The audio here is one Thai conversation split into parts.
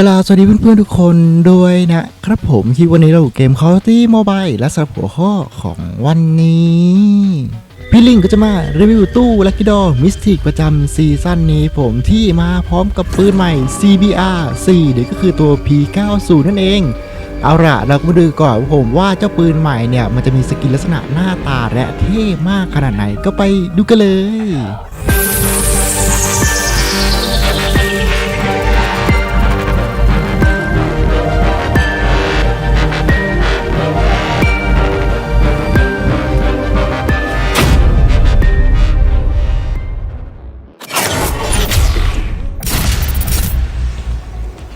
กลาสวัสดีเพื่อนๆทุกคนด้วยนะครับผมที่วันนี้เราอยู่เกม Call of Duty Mobile และสำหรับหัวข้อของวันนี้ พี่ลิงก็จะมารีวิวตู้ลักกี้ดอมิสติกประจำซีซั่นนี้ผมที่มาพร้อมกับปืนใหม่ CBR 4เดี๋ยวก็คือตัว P90 นั่นเอง เอาล่ะเราก็มาดูก่อนผมว่าเจ้าปืนใหม่เนี่ย มันจะมีสกินลักษณะหน้าตาและเท่มากขนาดไหนก็ไปดูกันเลย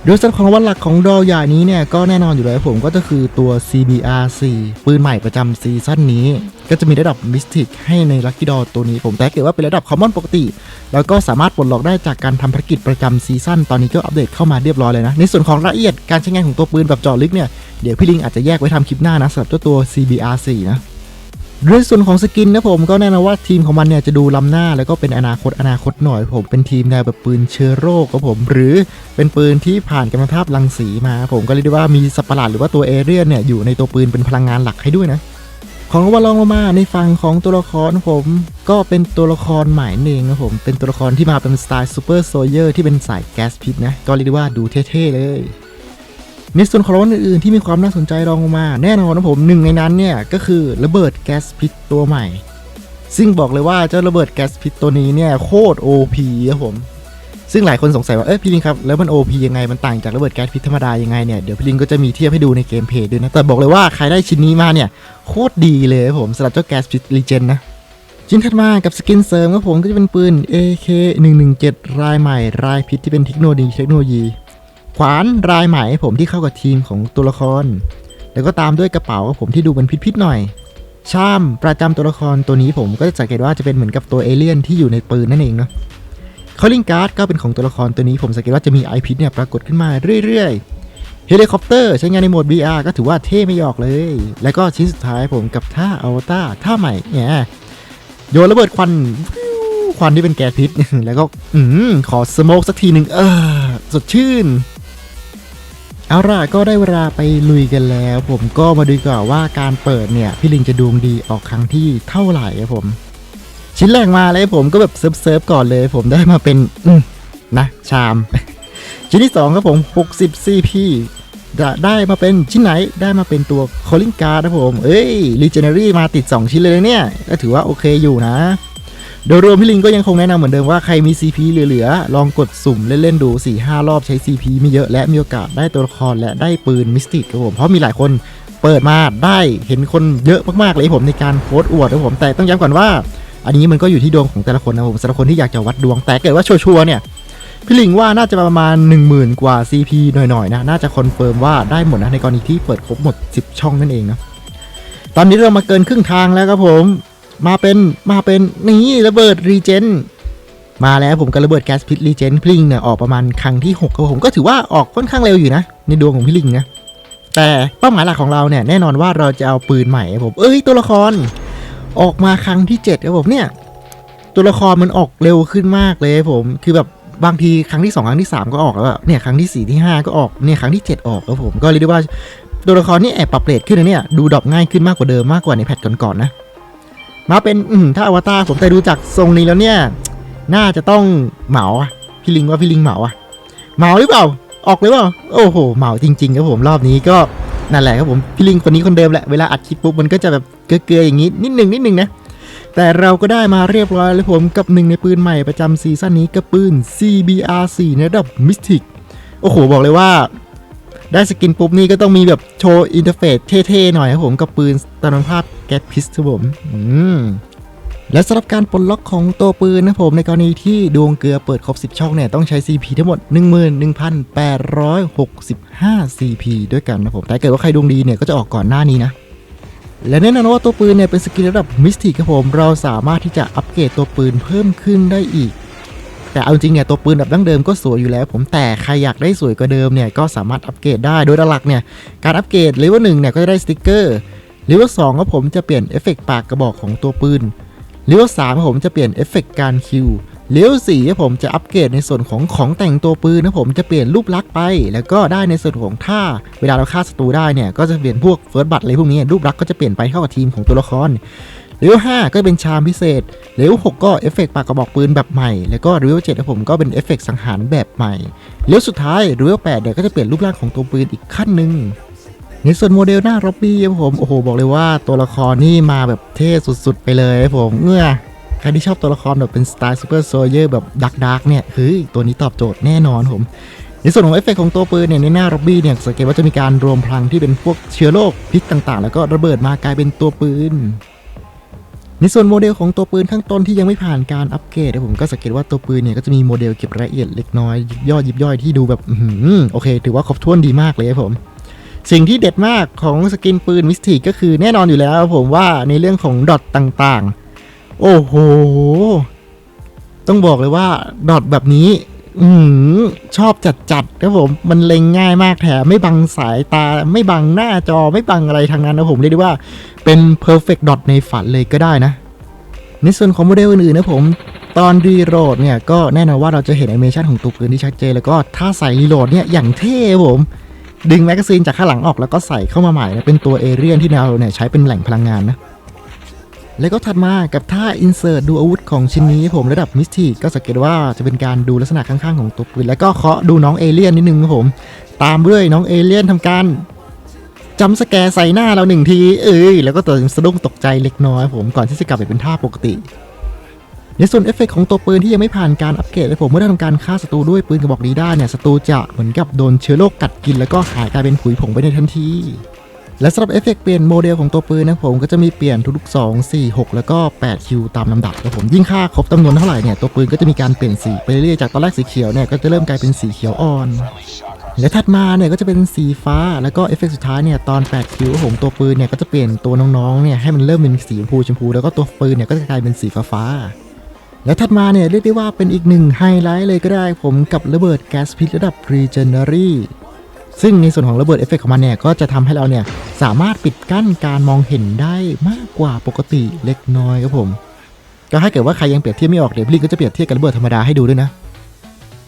โดยสำหรับของวัลหลักของดอใหญ่นี้เนี่ยก็แน่นอนอยู่แล้วผมก็จะคือตัว CBR 4 ปืนใหม่ประจำซีซั่นนี้ ก็จะมีระดับมิสติกให้ในลั c กี้ดอตัวนี้ผมแต่เกิดว่าเป็นระดับคอมมอนปกติ แล้วก็สามารถปลดล็อกได้จากการทำภารกิจประจำซีซั่นตอนนี้ก็อัปเดตเข้ามาเรียบร้อยเลยนะ ในส่วนของรายละเอียดการใช้งานของตัวปืนแบบจาะลึกเนี่ยเดี๋ยวพี่ลิงอาจจะแยกไว้ทำคลิปหน้านะสำหรับเจ้าตัว CBR 4 นะ โดยส่วนของสกินนะผมก็แน่นอนว่าทีมของมันเนี่ยจะดูล้ำหน้าแล้วก็เป็นอนาคตอนาคตหน่อยผมเป็นทีมแนวแบบปืนเชื้อโรคครับผมหรือเป็นปืนที่ผ่านกรรมภาพรังสีมาผมก็เรียกได้ว่ามีสัตว์ปหลาดหรือว่าตัวเอเรียนเนี่ยอยู่ในตัวปืนเป็นพลังงานหลักให้ด้วยนะของรางวัลรองลงมาในฝั่งของตัวละครผมก็เป็นตัวละครใหม่นั่นเองครับผมเป็นตัวละครที่มาเป็นสไตล์ซูเปอร์โซเยอร์ที่เป็นสายแก๊สพิษนะก็เรียกได้ว่าดูเท่ๆเลย ในส่วนของรางวัลอื่นๆที่มีความน่าสนใจรองลงมา แน่นอนนะผมหนึ่งในนั้นเนี่ยก็คือระเบิดแก๊สพิษตัวใหม่ ซึ่งบอกเลยว่าเจ้าระเบิดแก๊สพิษตัวนี้เนี่ยโคตร OP ครับผม ซึ่งหลายคนสงสัยว่าเอ้ยพี่ลิงครับแล้วมัน OP ยังไงมันต่างจากระเบิดแก๊สพิษธรรมดายังไงเนี่ยเดี๋ยวพี่ลิงก็จะมีเทียบให้ดูในเกมเพย์ด้วยนะแต่บอกเลยว่าใครได้ชิ้นนี้มาเนี่ยโคตรดีเลยครับผมสำหรับเจ้าแก๊สพิษรีเจนนะชิ้นถัดมากับสกินเสริมครับผมก็จะเป็นปืน AK 117รายใหม่รายพิษที่เป็นเทคโนโลยีเทคโนโลยี ขวานรายใหม่ผมที่เข้ากับทีมของตัวละคร แล้วก็ตามด้วยกระเป๋าของผมที่ดูเป็นพิษๆหน่อยชามประจำตัวละครตัวนี้ผมก็จะสังเกตว่าจะเป็นเหมือนกับตัวเอเลี่ยนที่อยู่ในปืนนั่นเองเนาะคอลลิงการ์ดก็เป็นของตัวละครตัวนี้ผมสังเกตว่าจะมีไอพิษเนี่ยปรากฏขึ้นมาเรื่อยๆเฮลิคอปเตอร์ใช้งานในโหมด BR ก็ถือว่าเท่ไม่หยอกเลย แล้วก็ชิ้นสุดท้ายผมกับท่าอวตารท่าใหม่เนี่ยโยนระเบิดควันควันที่เป็นแก๊สพิษ แล้วก็อืมขอสโมกสักทีหนึ่งเออสดชื่น เอาล่ะก็ได้เวลาไปลุยกันแล้ว ผมก็มาดูก่อนว่าการเปิดเนี่ยพี่ลิงจะดวงดีออกครั้งที่เท่าไหร่ครับผม ชิ้นแรกมาเลยผมก็แบบเซิร์ฟเซิร์ฟก่อนเลย ผมได้มาเป็นอืนะชาม ชิ้นที่2ครับผม60 CP จะได้มาเป็นชิ้นไหนได้มาเป็นตัว calling card นะผม เอ้ย legendary มาติด 2 ชิ้นเลยเนี่ยก็ถือว่าโอเคอยู่นะ โดยรวมพี่ลิงก็ยังคงแนะนำเหมือนเดิมว่าใครมี CP เหลือๆ ลองกดสุ่มเล่น ๆ ดู 4-5 รอบใช้ CP ไม่เยอะและมีโอกาสได้ตัวละครและได้ปืนมิสติกครับผม เพราะมีหลายคนเปิดมาได้เห็นคนเยอะมากๆเลยผมในการโพสต์อวดครับผมแต่ต้องย้ำก่อนว่า อันนี้มันก็อยู่ที่ดวงของแต่ละคนนะผมสำหรับคนที่อยากจะวัดดวงแต่เกิดว่าชัวร์ๆเนี่ยพี่ลิงว่าน่าจะประมาณ 10,000 กว่า CP หน่อยๆนะน่าจะคอนเฟิร์มว่าได้หมดนะในกรณีที่เปิดครบหมด 10 ช่องนั่นเองนะตอนนี้เรามาเกินครึ่งทางแล้วครับผม มาเป็นมาเป็นนี่ระเบิดรีเจนมาแล้วผมกับระเบิดแก๊สพิษรีเจนพลิงเนี่ยออกประมาณครั้งที่6ครับผมก็ถือว่าออกค่อนข้างเร็วอยู่นะ ในดวงของพี่ลิงนะแต่เป้าหมายหลักของเราเนี่ยแน่นอนว่าเราจะเอาปืนใหม่ครับผมเอ้ยตัวละคร ออกมาครั้งที่7ครับผมเนี่ยตัวละครมันออกเร็วขึ้นมากเลยผมคือแบบบางทีครั้งที่ 2 ครั้งที่ 3 ก็ออกแล้วเนี่ยครั้งที่ 4 ที่ 5 ก็ออกเนี่ยครั้งที่ 7 ออกครับผมก็เรียกได้ว่าตัวละครนี่แอบปรับเรทขึ้นนะเนี่ยดูดรอปง่ายขึ้นมากกว่าเดิมมากกว่าในแพทก่อนๆนะ มาเป็นอืมถ้าอวตารผมแต่ดูจากทรงนี้แล้วเนี่ย น่าจะต้องเหมาอะพี่ลิงว่าพี่ลิงเหมาอะเหมาหรือเปล่า ออกเลยเปล่า โอ้โห เหมาจริงๆครับผมรอบนี้ก็นั่นแหละครับผมพี่ลิงคนนี้คนเดิมแหละเวลาอัดคลิปปุ๊บมันก็จะแบบเกลือๆอย่างนี้นิดนึงนิดนึงนะแต่เราก็ได้มาเรียบร้อยแล้วผมกับหนึ่งในปืนใหม่ประจำซีซั่นนี้กับปืน CBR4 ในระดับมิสติกโอ้โห บอกเลยว่า ได้สกินปุ๊บนี่ก็ต้องมีแบบโชว์อินเทอร์เฟซเท่ๆหน่อยครับผมกับปืนตานภาพแก๊สพิสครับผมอืมและสำหรับการปลดล็อกของตัวปืนนะผมในกรณีที่ดวงเกลือเปิดครบ 10 ช่องเนี่ยต้องใช้ CP ทั้งหมด 11,865 CP ด้วยกันนะผม แต่เกิดว่าใครดวงดีเนี่ยก็จะออกก่อนหน้านี้นะ และแน่นอนว่าตัวปืนเนี่ยเป็นสกิลระดับมิสติกครับผม เราสามารถที่จะอัปเกรดตัวปืนเพิ่มขึ้นได้อีก แต่เอาจริงเนี่ยตัวปืนแบบดั้งเดิมก็สวยอยู่แล้วผมแต่ใครอยากได้สวยกว่าเดิมเนี่ยก็สามารถอัปเกรดได้โดยหลักเนี่ยการอัปเกรดเลเวลหนึ่งเนี่ยก็จะได้สติกเกอร์เลเวลสองก็ผมจะเปลี่ยนเอฟเฟกต์ปากกระบอกของตัวปืนเลเวลสามผมจะเปลี่ยนเอฟเฟกต์การคิวเลเวล4ครับผมจะอัปเกรดในส่วนของของแต่งตัวปืนนะผมจะเปลี่ยนรูปลักษณ์ไป แล้วก็ได้ในส่วนของท่าเวลาเราฆ่าศัตรูได้เนี่ยก็จะเปลี่ยนพวกเฟิร์สบัตอะไรพวกนี้รูปลักษณ์ก็จะเปลี่ยนไปเข้ากับทีมของตัวละคร เลเวล5ก็เป็นชามพิเศษเลเวล6ก็เอฟเฟกต์ปากกระบอกปืนแบบใหม่ แล้วก็เลเวล7ครับผมก็เป็นเอฟเฟกต์สังหารแบบใหม่เลเวลสุดท้ายเลเวล8เนี่ยวก็จะเปลี่ยนรูปร่างของตัวปืนอีกขั้นหนึ่งในส่วนโมเดลหน้าร็อบบี้ครับผมโอ้โหบอกเลยว่าตัวละครนี่มาแบบเท่สุดๆ ไปเลยครับผมเงื่อใครที่ชอบตัวละครแบบเป็นสไตล์ซูเปอร์โซเยอร์แบบดักดักเนี่ยเฮ้ยตัวนี้ตอบโจทย์แน่นอนผม ในส่วนของเอฟเฟกต์ของตัวปืนเนี่ยในหน้าร็อบบี้เนี่ยสังเกตว่าจะมีการรวมพลังที่เป็นพวกเชื้อโรคพิษต่างๆ แล้วก็ระเบิดมากลายเป็นตัวปืน ในส่วนโมเดลของตัวปืนข้างต้นที่ยังไม่ผ่านการอัปเกรดนะผมก็สังเกตว่าตัวปืนเนี่ยก็จะมีโมเดลเก็บรายละเอียดเล็กน้อยยิบย่อยยิบย่อยที่ดูแบบอืโอเค ถือว่าครบถ้วนดีมากเลยครับผม สิ่งที่เด็ดมากของสกินปืนมิสติกก็คือแน่นอนอยู่แล้วผมว่าในเรื่องของดอทต่างๆ โอ้โห ต้องบอกเลยว่าดอทแบบนี้ อืมชอบจัดๆครับผม มันเล็งง่ายมากแถมไม่บังสายตา ไม่บังหน้าจอไม่บังอะไรทางนั้นนะผมเรียกได้ว่าเป็น perfect dot ในฝันเลยก็ได้นะ ในส่วนของโมเดลอื่นๆนะผมตอนรีโหลดเนี่ยก็แน่นอนว่าเราจะเห็นแอนิเมชันของตัวปืนที่ชัดเจนแล้วก็ถ้าใส่รีโหลดเนี่ยอย่างเท่ผม ดึงแมกกาซีนจากข้างหลังออกแล้วก็ใส่เข้ามาใหม่นะเป็นตัวเอเรียนที่เราเนี่ยใช้เป็นแหล่งพลังงานนะ แล้วก็ถัดมากับท่า insert ดูอาวุธของชิ้นนี้ผมระดับมิสทีก็สังเกตว่าจะเป็นการดูลักษณะข้างๆของตัวปืนแล้วก็เคาะดูน้องเอเลี่ยนนิดนึงครับผม ตามด้วยน้องเอเลี่ยนทำการจำสแกรใส่หน้าเราหนึ่งที เอ้ยแล้วก็ตัวสะดุ้งตกใจเล็กน้อยผมก่อนที่จะกลับไปเป็นท่าปกติในส่วนเอฟเฟกต์ของตัวปืนที่ยังไม่ผ่านการอัปเกรดเลยผมเมื่อได้ทำการฆ่าศัตรูด้วยปืนกระบอกนี้ได้เนี่ยศัตรูจะเหมือนกับโดนเชื้อโรคกัดกิน แล้วก็หายกลายเป็นผุยผงไปในทันที และสำหรับเอฟเฟกต์เปลี่ยนโมเดลของตัวปืนนะผมก็จะมีเปลี่ยนทุกๆ2 4 6 แล้วก็ 8 คิวตามลำดับครับผมยิ่งค่าครบจำนวนเท่าไหร่เนี่ยตัวปืนก็จะมีการเปลี่ยนสีไปเรื่อยๆจากตอนแรกสีเขียวเนี่ยก็จะเริ่มกลายเป็นสีเขียวอ่อน และถัดมาเนี่ยก็จะเป็นสีฟ้าแล้วก็เอฟเฟกต์สุดท้ายเนี่ยตอน 8 คิวผมตัวปืนเนี่ยก็จะเปลี่ยนตัวน้องๆเนี่ยให้มันเริ่มเป็นสีชมพูชมพูแล้วก็ตัวปืนเนี่ยก็จะกลายเป็นสีฟ้าและถัดมาเนี่ยเรียกได้ว่าเป็นอีกหนึ่งไฮไลท์เลยก็ได้ผมกับระเบิดแก๊สพิษระดับ Regenery ซึ่งในส่วนของระเบิดเอฟเฟกต์ของมันเนี่ยก็จะทำให้เราเนี่ยสามารถปิดกั้นการมองเห็นได้มากกว่าปกติเล็กน้อยครับผม ก็ถ้าเกิดว่าใครยังเปรียบเทียบไม่ออกเดี๋ยวพี่ลิงก็จะเปรียบเทียบกับระเบิดธรรมดาให้ดูด้วยนะ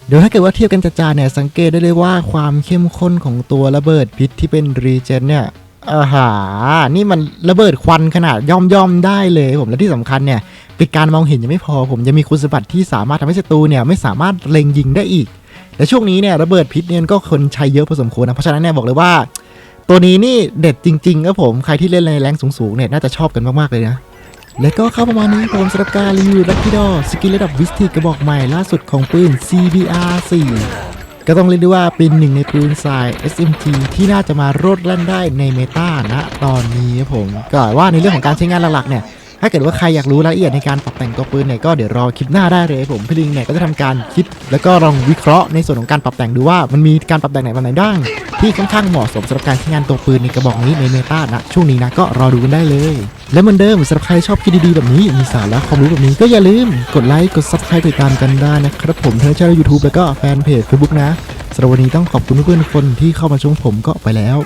เดี๋ยวถ้าเกิดว่าเทียบกันจ้าๆเนี่ยสังเกตได้เลยว่าความเข้มข้นของตัวระเบิดพิษที่เป็นรีเจนเนี่ยอาหานี่มันระเบิดควันขนาดย่อมย่อมได้เลยผมและที่สำคัญเนี่ยปิดการมองเห็นยังไม่พอผมยังมีคุณสมบัติที่สามารถทำให้ศัตรูเนี่ยไม่สามารถเล็งยิงได้อีก และช่วงนี้เนี่ยระเบิดพิษเนี่ยก็คนใช้เยอะพอสมควรนะเพราะฉะนั้นเนี่ยบอกเลยว่า ตัวนี้นี่เด็ดจริงๆครับผมใครที่เล่นในแรงสูงๆเนี่ยน่าจะชอบกันมากๆเลยนะและก็เข้าประมาณนี้ผมสำหรับการรีวิวลักกี้ดอสกินระดับวิสติกกระบอกใหม่ล่าสุดของปืน CBR 4ก็ต้องเรียกได้ว่าเป็นหนึ่งในปืนสาย SMG ที่น่าจะมาโรดแล่นได้ในเมตาณตอนนี้ครับผมก็ว่าในเรื่องของการใช้งานหลักๆเนี่ย ถ้าเกิดว่าใครอยากรู้รายละเอียดในการปรับแต่งตัวปืนเนี่ยก็เดี๋ยวรอคลิปหน้าได้เลยผมพี่ลิงเนี่ยก็จะทำการคิด แล้วก็ลองวิเคราะห์ในส่วนของการปรับแต่งดูว่ามันมีการปรับแต่งไหนบ้างไหนบ้างที่ค่อนข้างเหมาะสมสำหรับการใช้งานตัวปืนในกระบอกนี้ในเมตานะช่วงนี้นะก็รอดูกันได้เลย และเหมือนเดิมสำหรับใครชอบคลิปดีๆแบบนี้มีสาระความรู้แบบนี้ก็อย่าลืมกดไลค์กด subscribe ติดตามกันได้นะครับผมทั้งช่องยูทูบแล้วก็แฟนเพจ Facebook นะสำหรับวันนี้ต้องขอบคุณเพื่อนๆทุกคนที่เข้ามาชมผมก็ไปแล้ว